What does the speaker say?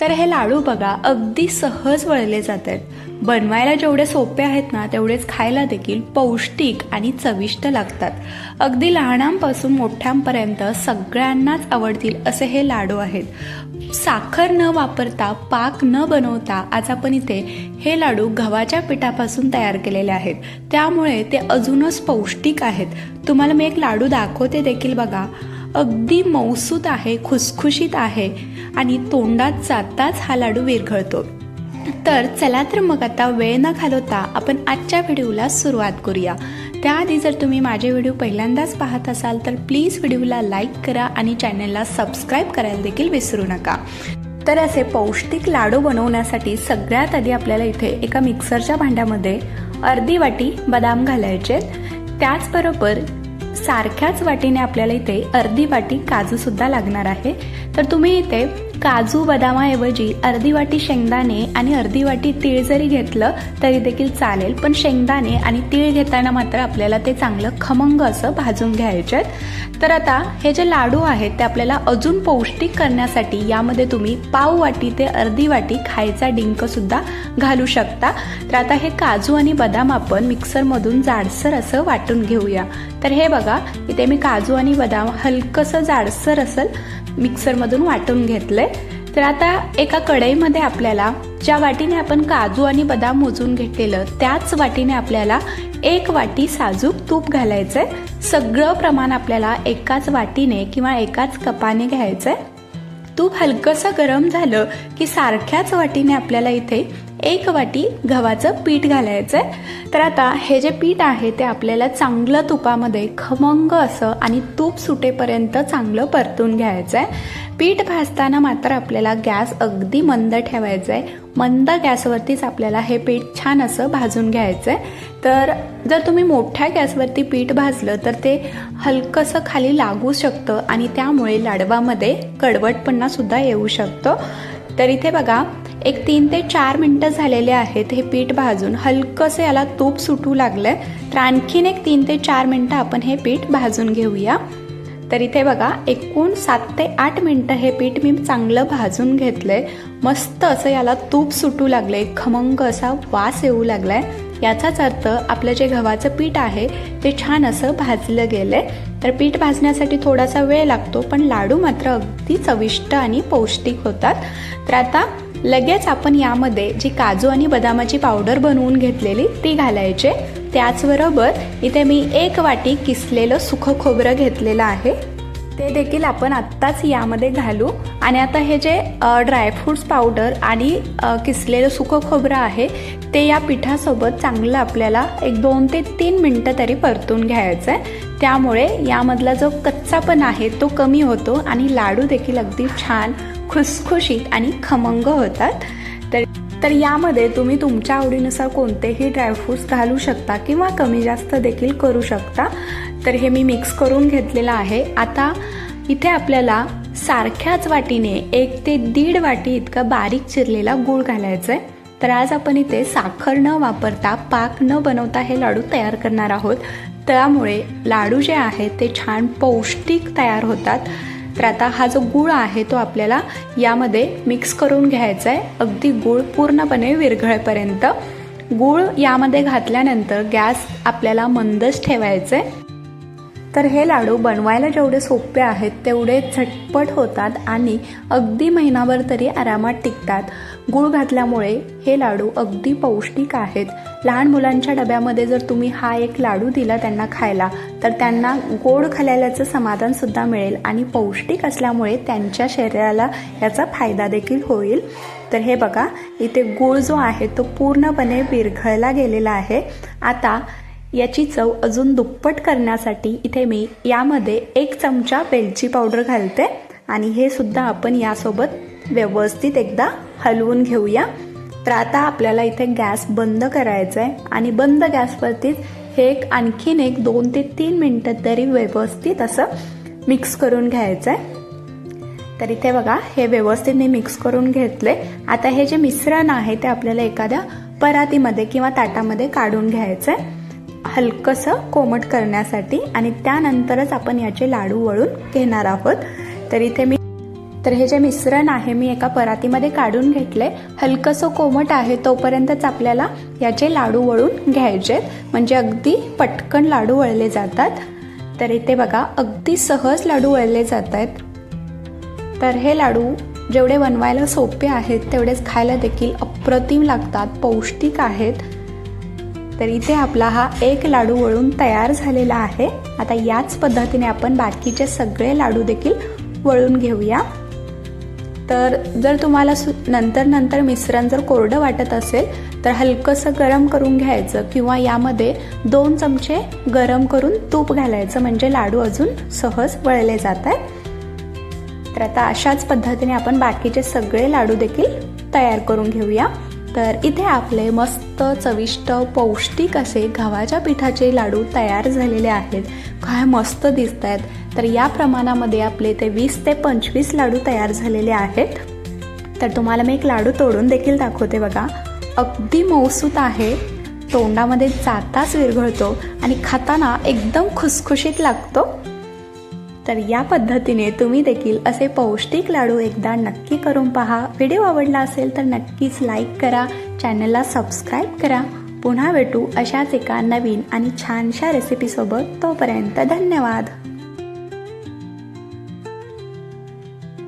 तर हे लाडू बघा अगदी सहज वळले जातात. बनवायला जेवढे सोपे आहेत ना तेवढेच खायला देखील पौष्टिक आणि चविष्ट लागतात. अगदी लहानांपासून मोठ्यांपर्यंत सगळ्यांनाच आवडतील असे हे लाडू आहेत. साखर न वापरता पाक न बनवता आज आपण इथे हे लाडू गव्हाच्या पिठापासून तयार केलेले आहेत. त्यामुळे ते अजूनच पौष्टिक आहेत. तुम्हाला मी एक लाडू दाखवते देखील बघा. अगदी मौसूत आहे खुसखुशीत आहे आणि तोंडात जाताच हा लाडू विरघळतो. तर चला तर मग आता वेळ न घालवता आपण आजच्या व्हिडिओला सुरुवात करूया. त्याआधी जर तुम्ही माझे व्हिडिओ पहिल्यांदाच पाहत असाल तर प्लीज व्हिडिओला लाईक करा आणि चॅनलला सबस्क्राईब करायला देखील विसरू नका. तर असे पौष्टिक लाडू बनवण्यासाठी सगळ्यात आधी आपल्याला इथे एका मिक्सरच्या भांड्यामध्ये अर्धी वाटी बदाम घालायचे त्याचबरोबर सारख्याच वाटीने आपल्याला इथे अर्धी वाटी काजूसुद्धा लागणार आहे. तर तुम्ही इथे काजू बदामाऐवजी अर्धी वाटी शेंगदाणे आणि अर्धी वाटी तीळ जरी घेतलं तरी देखील चालेल पण शेंगदाणे आणि तीळ घेताना मात्र आपल्याला ते चांगलं खमंग असं भाजून घ्यायचे आहेत तर आता हे जे लाडू आहेत ते आपल्याला अजून पौष्टिक करण्यासाठी यामध्ये तुम्ही पाव वाटी ते अर्धी वाटी खायचा डिंक सुद्धा घालू शकता. तर आता हे काजू आणि बदाम आपण मिक्सरमधून जाडसर असं वाटून घेऊया. तर हे बघा इथे मी काजू आणि बदाम हलकंसं जाडसर असेल मिक्सरमधून वाटून घेतलंय. तर आता एका कढईमध्ये आपल्याला ज्या वाटीने आपण काजू आणि बदाम मोजून घेतलेलं त्याच वाटीने आपल्याला एक वाटी साजूक तूप घालायचंय. सगळं प्रमाण आपल्याला एकाच वाटीने किंवा एकाच कपाने घ्यायचंय. तूप हलकंसं गरम झालं की सारख्याच वाटीने आपल्याला इथे एक वाटी गव्हाचं पीठ घालायचं आहे तर आता हे जे पीठ आहे ते आपल्याला चांगलं तुपामध्ये खमंग असं आणि तूप सुटेपर्यंत चांगलं परतून घ्यायचं आहे पीठ भाजताना मात्र आपल्याला गॅस अगदी मंद ठेवायचा आहे मंद गॅसवरतीच आपल्याला हे पीठ छान असं भाजून घ्यायचं आहे तर जर तुम्ही मोठ्या गॅसवरती पीठ भाजलं तर ते हलकंसं खाली लागू शकतं आणि त्यामुळे लाडवामध्ये कडवटपणा सुद्धा येऊ शकतं. तर इथे बघा एक तीन ते चार मिनटं झालेले आहेत हे पीठ भाजून. हलकंसं याला तूप सुटू लागलं आहे तर आणखीन एक तीन ते चार मिनटं आपण हे पीठ भाजून घेऊया. तर इथे बघा एकूण सात ते आठ मिनटं हे पीठ मी चांगलं भाजून घेतलंय. मस्त असं याला तूप सुटू लागलंय खमंग असा वास येऊ लागलाय. याचाच अर्थ आपलं जे गव्हाचं पीठ आहे ते छान असं भाजलं गेलंय. तर पीठ भाजण्यासाठी थोडासा वेळ लागतो पण लाडू मात्र अगदी चविष्ट आणि पौष्टिक होतात. तर आता लगेच आपण यामध्ये जी काजू आणि बदामाची पावडर बनवून घेतलेली ती घालायचे. त्याचबरोबर इथे मी एक वाटी किसलेलं सुखं खोबरं घेतलेलं आहे. ते देखील आपण आत्ताच यामध्ये घालू. आणि आता हे जे ड्रायफ्रूट्स पावडर आणि किसलेलं सुकं खोबरं आहे ते या पिठासोबत चांगलं आपल्याला एक दोन ते तीन मिनटं तरी परतून घ्यायचं आहे त्यामुळे यामधला जो कच्चापण आहे तो कमी होतो आणि लाडू देखील अगदी छान खुसखुशीत आणि खमंग होतात. तर तर यामध्ये तुम्ही तुमच्या आवडीनुसार कोणतेही ड्रायफ्रूट्स घालू शकता किंवा कमी जास्त देखील करू शकता. तर हे मी मिक्स करून घेतलेलं आहे. आता इथे आपल्याला सारख्याच वाटीने एक ते दीड वाटी इतका बारीक चिरलेला गूळ घालायचा आहे तर आज आपण इथे साखर न वापरता पाक न बनवता हे लाडू तयार करणार आहोत. त्यामुळे लाडू जे आहेत ते छान पौष्टिक तयार होतात. तर आता हा जो गूळ आहे तो आपल्याला यामध्ये मिक्स करून घ्यायचा आहे. अगदी गूळ पूर्णपणे विरघळेपर्यंत. गूळ यामध्ये घातल्यानंतर गॅस आपल्याला मंदच ठेवायचं आहे. तर हे लाडू बनवायला जेवढे सोपे आहेत तेवढे झटपट होतात आणि अगदी महिनाभर तरी आरामात टिकतात. गूळ घातल्यामुळे हे लाडू अगदी पौष्टिक आहेत. लहान मुलांच्या डब्यामध्ये जर तुम्ही हा एक लाडू दिला त्यांना खायला तर त्यांना गोड खाल्याचं समाधानसुद्धा मिळेल आणि पौष्टिक असल्यामुळे त्यांच्या शरीराला याचा फायदा देखील होईल. तर हे बघा इथे गूळ जो आहे तो पूर्णपणे विरघळला गेलेला आहे. आता याची चव अजून दुप्पट करण्यासाठी इथे मी यामध्ये एक चमचा वेलची पावडर घालते आणि हे सुद्धा आपण यासोबत व्यवस्थित एकदा हलवून घेऊया. तर आता आपल्याला इथे गॅस बंद करायचा आहे आणि बंद गॅसवरतीच हे एक आणखीन एक दोन ते तीन मिनटं तरी व्यवस्थित असं मिक्स करून घ्यायचं आहे तर इथे बघा हे व्यवस्थित मी मिक्स करून घेतले आता हे जे मिश्रण आहे ते आपल्याला एखाद्या परातीमध्ये किंवा ताटामध्ये काढून घ्यायचं आहे हलकंसं कोमट करण्यासाठी आणि त्यानंतरच आपण याचे लाडू वळून घेणार आहोत. तर इथे मी तर हे जे मिश्रण आहे मी एका परातीमध्ये काढून घेतले. हलकंसं कोमट आहे तोपर्यंतच आपल्याला याचे लाडू वळून घ्यायचे म्हणजे अगदी पटकन लाडू वळले जातात. तर इथे बघा अगदी सहज लाडू वळले जात आहेत. तर हे लाडू जेवढे बनवायला सोपे आहेत तेवढेच खायला देखील अप्रतिम लागतात पौष्टिक आहेत. तर इथे आपला हा एक लाडू वळून तयार झालेला आहे. आता याच पद्धतीने आपण बाकीचे सगळे लाडू देखील वळून घेऊया. तर जर तुम्हाला सु नंतर नंतर मिश्रण जर कोरडं वाटत असेल तर हलकंसं गरम करून घ्यायचं किंवा यामध्ये दोन चमचे गरम करून तूप घालायचं. म्हणजे लाडू अजून सहज वळले जात आहेत. तर आता अशाच पद्धतीने आपण बाकीचे सगळे लाडू देखील तयार करून घेऊया. तर इथे आपले मस्त चविष्ट पौष्टिक असे गव्हाच्या पिठाचे लाडू तयार झालेले आहेत. काय मस्त दिसत आहेत तर या प्रमाणामध्ये आपले ते वीस ते पंचवीस लाडू तयार झालेले आहेत. तर तुम्हाला मी एक लाडू तोडून देखील दाखवते बघा. अगदी मौसूत आहे. तोंडामध्ये जाताच विरघळतो आणि खाताना एकदम खुसखुशीत लागतो. तर या पद्धतीने तुम्ही देखील असे पौष्टिक लाडू एकदा नक्की करून पहा. व्हिडिओ आवडला असेल तर नक्कीच लाईक करा. चॅनलला सबस्क्राईब करा. पुन्हा भेटू अशाच एका नवीन आणि छानशा रेसिपीसोबत तोपर्यंत धन्यवाद.